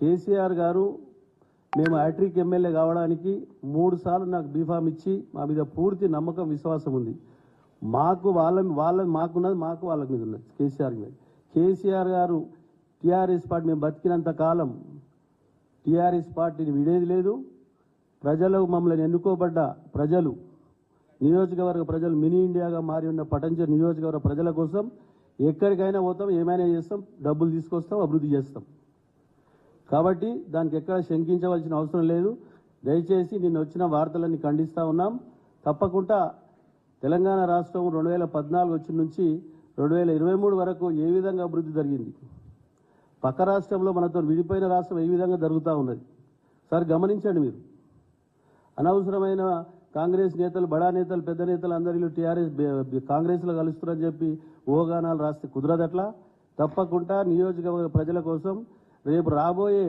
కేసీఆర్ గారు మేము hat trick MLA కావడానికి మూడు సార్లు నాకు బీఫామ్ ఇచ్చి మా మీద పూర్తి నమ్మకం విశ్వాసం ఉంది. మాకు వాళ్ళ వాళ్ళ మాకున్నది మాకు వాళ్ళ మీద ఉన్నది కేసీఆర్ మీద. కేసీఆర్ గారు టీఆర్ఎస్ పార్టీ మేము బతికినంత కాలం టీఆర్ఎస్ పార్టీని విడేది లేదు. ప్రజలు మమ్మల్ని ఎన్నుకోబడ్డ ప్రజలు నియోజకవర్గ ప్రజలు మినీ ఇండియాగా మారి ఉన్న పటంచ నియోజకవర్గ ప్రజల కోసం ఎక్కడికైనా పోతాం ఏమైనా చేస్తాం డబ్బులు తీసుకొస్తాం అభివృద్ధి చేస్తాం. కాబట్టి దానికి ఎక్కడ శంకించవలసిన అవసరం లేదు. దయచేసి నిన్న వచ్చిన వార్తలన్నీ ఖండిస్తూ ఉన్నాం. తప్పకుండా తెలంగాణ రాష్ట్రం రెండు వేల పద్నాలుగు వచ్చిన నుంచి రెండు వేల ఇరవై మూడు వరకు ఏ విధంగా అభివృద్ధి జరిగింది? పక్క రాష్ట్రంలో మనతో విడిపోయిన రాష్ట్రం ఏ విధంగా జరుగుతూ ఉన్నది? సార్ గమనించండి మీరు. అనవసరమైన కాంగ్రెస్ నేతలు బడా నేతలు పెద్ద నేతలు అందరిలో టీఆర్ఎస్ కాంగ్రెస్లో కలుస్తున్నారని చెప్పి ఓగానాలు రాస్తే కుదరదట్లా? తప్పకుండా నియోజకవర్గ ప్రజల కోసం రేపు రాబోయే